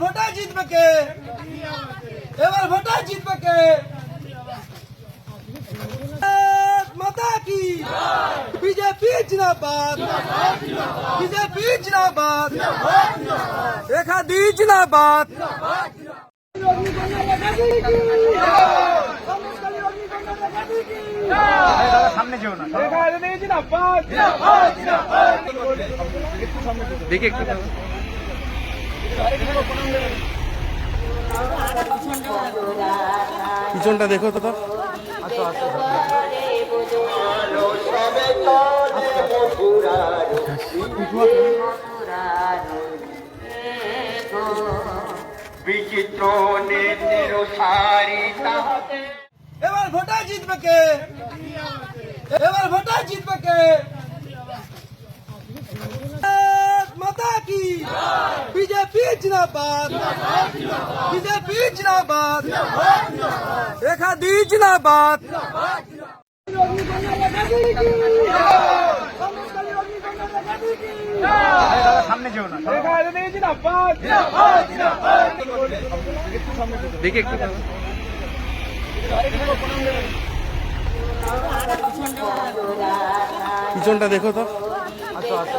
ভোটা জিতবে কে? এবার ভোটা জিতবে কে? মাতা কি? বিজেপি জিনাবাদ বিজেপি জিনাবাদ রেখা দি জিনাবাদ সামনে যেও না দেখি একটু। পিছনটা দেখো তো বিচিত্র এবার ভোটার জিতবে কে? এবার ভোটার জিতবে কে? জিনাবাদ বিজেপি জিনাবাদ রেখা দি জিনাবাদ সামনে যেও না দেখি একটু পিছনটা দেখো তো। আচ্ছা আচ্ছা